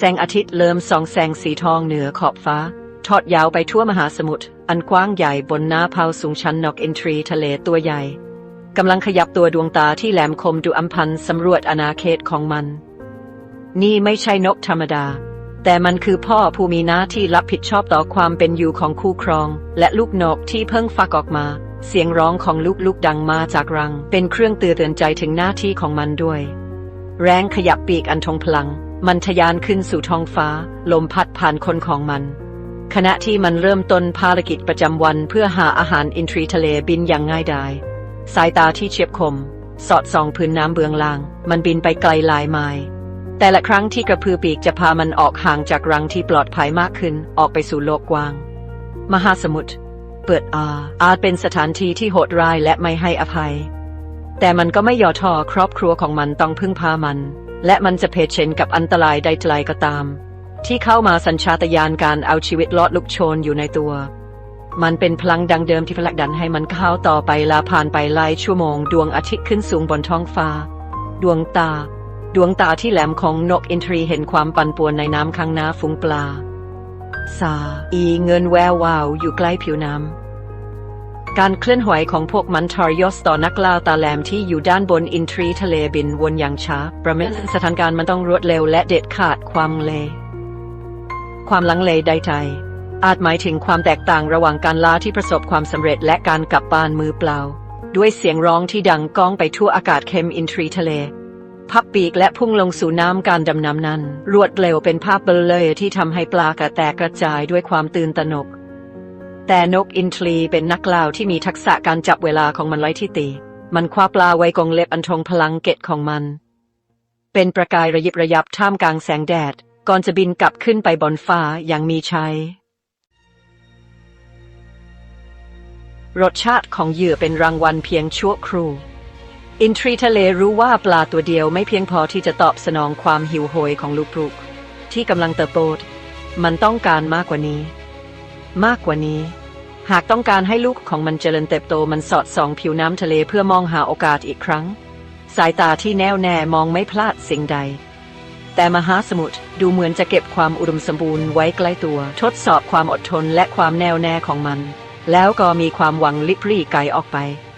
แสงอาทิตย์เริ่มส่องแสงสีทองเหนือขอบฟ้า ทอดยาวไปทั่วมหาสมุทรอันกว้างใหญ่บนหน้าเผาสูงชันนกอินทรีทะเลตัวใหญ่กำลังขยับตัวดวงตาที่แหลมคมดูอัมพันสำรวจอาณาเขตของมัน นี่ไม่ใช่นกธรรมดา แต่มันคือพ่อผู้มีหน้าที่รับผิดชอบต่อความเป็นอยู่ของคู่ครอง และลูกนกที่เพิ่งฟักออกมา เสียงร้องของลูกๆดังมาจากรัง เป็นเครื่องเตือนใจถึงหน้าที่ของมันด้วย แรงขยับปีกอันทงพลัง มันทะยานขึ้นสู่ท้องฟ้า ลมพัดผ่านคนของมัน ขณะที่มันเริ่มต้นภารกิจประจำวันเพื่อหาอาหารอินทรีทะเลบินอย่างง่ายดาย สายตาที่เฉียบคม สอดส่องพื้นน้ำเบื้องล่าง มันบินไปไกลหลายไมล์แต่ละครั้งที่กระพือปีกจะพามันออกห่างจากรังที่ปลอดภัยมากขึ้นออกไปสู่โลกกว้าง มหาสมุทรเปิดอาอาจเป็นสถานที่ที่โหดร้ายและไม่ให้อภัย แต่มันก็ไม่ย่อท้อครอบครัวของมันต้องพึ่งพามัน และมันจะเผชิญกับอันตรายใดๆก็ตาม ที่เข้ามาสัญชาตญาณการเอาชีวิตรอดลุกโชนอยู่ในตัว มันเป็นพลังดังเดิมที่ผลักดันให้มันเข้าต่อไปลาผ่านไปหลายชั่วโมง ดวงอาทิตย์ขึ้นสูงบนท้องฟ้า ดวงตา ดวงตาที่แหลมของนกอินทรีเห็นความปั่นป่วนในน้ำข้างหน้าฝูงปลา สาอีเงินแวววาวอยู่ใกล้ผิวน้ำ การเคลื่อนไหวของพวกมันทรยศต่อนักล่าตาแหลมที่อยู่ด้านบนอินทรีทะเลบินวนอย่างช้า ประเมินสถานการณ์มันต้องรวดเร็วและเด็ดขาดความเล ความลังเลใดๆอาจหมายถึงความแตกต่างระหว่างการล่าที่ประสบความสำเร็จและการกลับบ้านมือเปล่า ด้วยเสียงร้องที่ดังก้องไปทั่วอากาศเข้มอินทรีทะเล พับปีกและพุ่งลงสู่น้ำการดำน้ำนั้น รวดเร็วเป็นภาพเบลอที่ทำให้ปลากระแตกกระจายด้วยความตื่นตระหนก แต่นกอินทรีเป็นนักล่าที่มีทักษะการจับเวลาของมันไว้ที่ตี มันคว้าปลาไว้กรงเล็บอันทรงพลังเกตของมัน เป็นประกายระยิบระยับท่ามกลางแสงแดด ก่อนจะบินกลับขึ้นไปบนฟ้าอย่างมีชัย รสชาติของเหยื่อเป็นรางวัลเพียงชั่วครู่อินทรีทะเลรู้ว่าปลาตัวเดียวไม่เพียงพอที่จะตอบสนองความหิวโหยของลูกปลุก ที่กำลังเติบโตมันต้องการมากกว่านี้ มากกว่านี้ หากต้องการให้ลูกของมันเจริญเติบโตมันสอดส่องผิวน้ำทะเลเพื่อมองหาโอกาสอีกครั้ง สายตาที่แน่วแน่มองไม่พลาดสิ่งใด แต่มหาสมุทรดูเหมือนจะเก็บความอุดมสมบูรณ์ไว้ใกล้ตัว ทดสอบความอดทนและความแน่วแน่ของมัน แล้วก็มีความหวังลิบลี่ไกลออกไป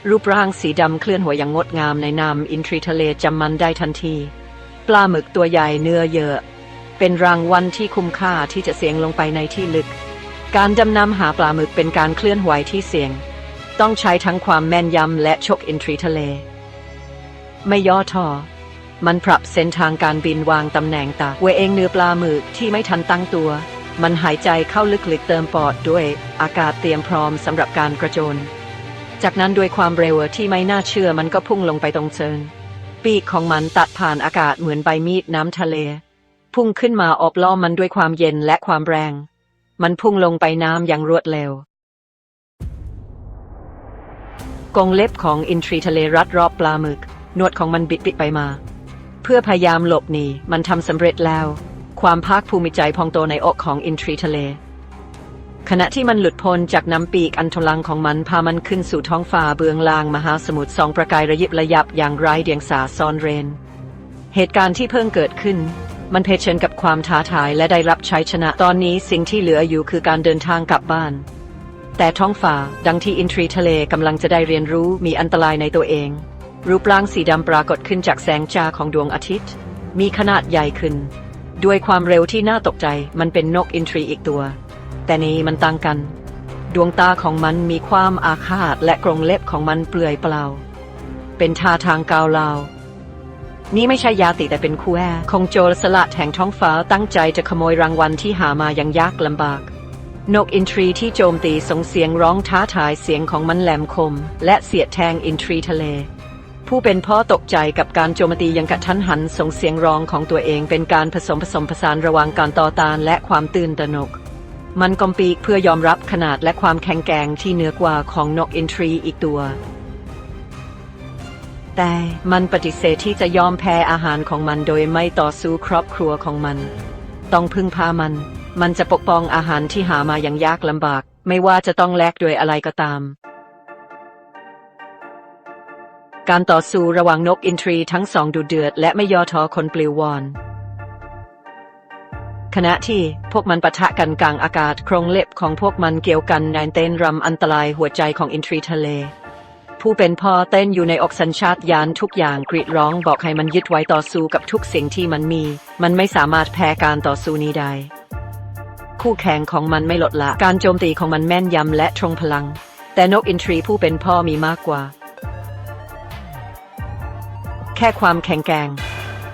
รูปร่างสีดำเคลื่อนหัวอย่างงดงามในน้ำอินทรีทะเลจำมันได้ทันที ปลาหมึกตัวใหญ่เนื้อเยอะ เป็นรางวัลที่คุ้มค่าที่จะเสียงลงไปในที่ลึก การดำน้ำหาปลาหมึกเป็นการเคลื่อนไหวที่เสี่ยง ต้องใช้ทั้งความแม่นยำและโชกอินทรีทะเล ไม่ย่อท้อมันปรับเส้นทางการบินวางตำแหน่งตาเวเองเนื้อปลาหมึกที่ไม่ทันตั้งตัว มันหายใจเข้าลึกๆเติมปอดด้วยอากาศเตรียมพร้อมสำหรับการกระโจน จากนั้นด้วยความเร็วที่ไม่น่าเชื่อมันก็พุ่งลงไปตรงเชิง ปีกของมันตัดผ่านอากาศเหมือนใบมีดน้ำทะเล พุ่งขึ้นมาอบล้อมมันด้วยความเย็นและความแรง มันพุ่งลงไปน้ำอย่างรวดเร็วกรงเล็บของอินทรีทะเลรัดรอบปลาหมึกหนวดของมันบิดบิดไปมา เพื่อพยายามหลบหนีมันทำสำเร็จแล้ว ความภาคภูมิใจพองโตในอกของอินทรีทะเล ขณะที่มันหลุดพ้นจากน้ำปีกอันทลังของมันพามันขึ้นสู่ท้องฟ้าเบื้องล่างมหาสมุทรสองประกายระยิบระยับอย่างไร้เดียงสาซ่อนเร้นเหตุการณ์ที่เพิ่งเกิดขึ้น มันเผชิญกับความท้าทายและได้รับชัยชนะตอนนี้สิ่งที่เหลืออยู่คือการเดินทางกลับบ้าน แต่ท้องฟ้าดังที่อินทรีทะเลกำลังจะได้เรียนรู้มีอันตรายในตัวเอง รูปร่างสีดำปรากฏขึ้นจากแสงจ้าของดวงอาทิตย์ มีขนาดใหญ่ขึ้น ด้วยความเร็วที่น่าตกใจมันเป็นนกอินทรีอีกตัว แต่นี้มันต่างกัน ดวงตาของมันมีความอาฆาตและกรงเล็บของมันเปลือยเปล่า เป็นท่าทางกาวลาว นี่ไม่ใช่ยาติแต่เป็นคู่แอของโจรสลัดแห่งท้องฟ้าตั้งใจจะขโมยรางวัลที่หามาอย่างยากลำบาก นกอินทรีที่โจมตีส่งเสียงร้องท้าทายเสียงของมันแหลมคม และเสียดแทงอินทรีทะเล ผู้เป็นพ่อตกใจกับการโจมตีย่างกระทันหันส่งเสียงร้องของตัวเองเป็นการผสมผสมผสานระหว่างการต่อต้านและความตื่นตระหนก มันกอมปีกเพื่อยอมรับขนาดและความแข็งแกร่งที่เหนือกว่าของนกอินทรีอีกตัว แต่มันปฏิเสธที่จะยอมแพ้อาหารของมันโดยไม่ต่อสู้ครอบครัวของมัน ต้องพึ่งพามัน มันจะปกป้องอาหารที่หามาอย่างยากลำบาก ไม่ว่าจะต้องแลกด้วยอะไรก็ตาม การต่อสู้ระหว่างนกอินทรีทั้งสองดูเดือด และไม่ย่อท้อคนปลิววอนขณะที่พวกมันปะทะกันกลางอากาศโครงเล็บของพวกมันเกี่ยวกันในเต้นรำอันตรายหัวใจของอินทรีทะเล ผู้เป็นพ่อเต้นอยู่ในอกสัญชาตญาณทุกอย่างกรีดร้องบอกให้มันยึดไว้ต่อสู้กับทุกสิ่งที่มันมี มันไม่สามารถแพ้การต่อสู้นี้ได้ คู่แข่งของมันไม่ลดละ การโจมตีของมันแม่นยำและทรงพลัง แต่นกอินทรีผู้เป็นพ่อมีมากกว่า แค่ความแข็งแกร่ง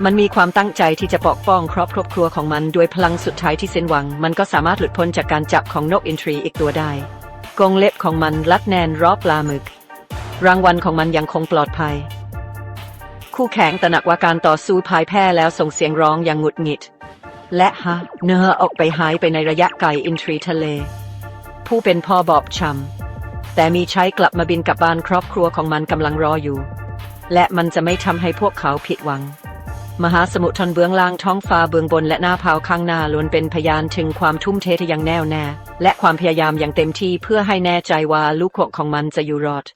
มันมีความตั้งใจที่จะปกป้องครอบครัวของมันด้วยพลังสุดท้ายที่เส้นหวัง มันก็สามารถหลุดพ้นจากการจับของนกอินทรีอีกตัวได้กรงเล็บของมันรัดแน่นรอบปลาหมึก รางวัลของมันยังคงปลอดภัย คู่แข่งตระหนักว่าการต่อสู้พ่ายแพ้แล้วส่งเสียงร้องอย่างหงุดหงิด และฮะเนื้อออกไปหายไปในระยะไกลอินทรีทะเล ผู้เป็นพ่อบอบช้ำแต่มีใช้กลับมาบินกลับบ้านครอบครัวของมันกำลังรออยู่ และมันจะไม่ทำให้พวกเขาผิดหวัง มหาสมุทรทนเบื้องล่างท้องฟ้าเบื้องบนและหน้าผาข้างหน้าล้วนเป็นพยานถึงความทุ่มเทที่ยังแน่วแน่ และความพยายามอย่างเต็มที่เพื่อให้แน่ใจว่าลูกของมันจะอยู่รอด